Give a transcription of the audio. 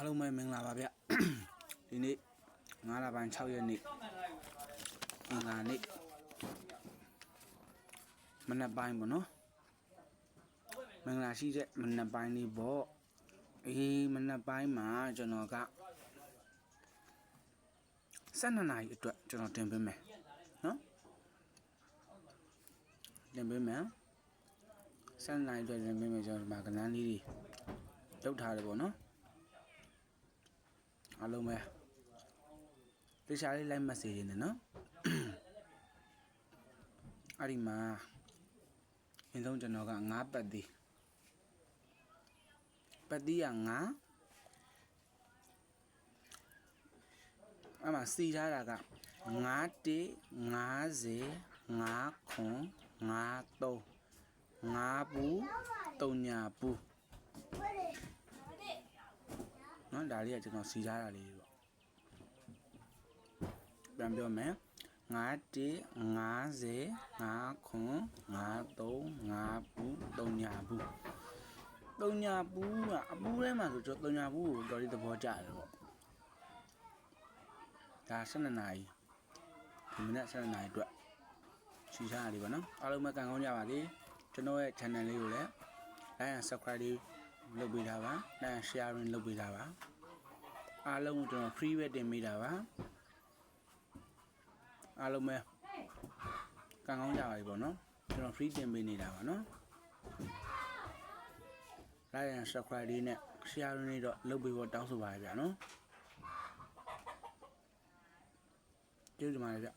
အားလုံးပဲမင်္ဂလာပါဗျဒီနေ့9လပိုင်း6ရက်နေ့အင်္ဂါနေ့မနက်ပိုင်းပေါ့နော်မင်္ဂလာရှိတဲ့မနက်ပိုင်းလေးပေါ့အေးမနက်ပိုင်းမှာကျွန်တော်က12နာရီအတွက်ကျွန်တော်တင်ပေးမယ်နော်တင်ပေးမယ်12နာရီအတွက်တင်ပေးမယ်ကျွန်တော်ဒီမှာကဏ္ဍလေးတွေလောက်ထားတယ်ပေါ့နော် အားလုံးပဲတေချာလေးလိုက်မက်ဆေ့နေနော်အဲ့ဒီမှာအရင်ဆုံးကျွန်တော်ကငါးပတ်သေးပတ်သေးကငါးအဲ့မှာစီထားတာကငါးတေ50ငါးခွန်ငါးသုံးငါးဘူးတုံညာဘူး နော်ဒါလေးကကျွန်တော်စီထားတာလေးတွေပေါ့ပြန်ပြောမယ်9တေ50 5ခွန်5 3 5ဘူး3ညာဘူး3ညာဘူးကအပူးထဲမှာဆိုကျွန်တော်3ညာဘူးကိုတော်တော်လေးသဘောကျတယ်ပေါ့ဒါ12နာရီဒီမနေ့12နာရီအတွက်စီထားတာလေးပေါ့နော်အားလုံးပဲကန်ကောင်းကြပါစေကျွန်တော်ရဲ့ channel လေးကိုလည်း like and subscribe လေးလုပ်ပေးတာပါ like and sharing လုပ်ပေးတာပါ အားလုံးကိုကျွန်တော် free ပဲတင်ပေးတာပါအားလုံးပဲကံကောင်းကြပါပြီပေါ့နော်ကျွန်တော် free တင်ပေးနေတာပါနော် like and subscribe လေးနဲ့ share လေးတော့လုပ်ပေးဖို့တောင်းဆိုပါရဗျာနော်ကျေးဇူးတင်ပါတယ်ဗျ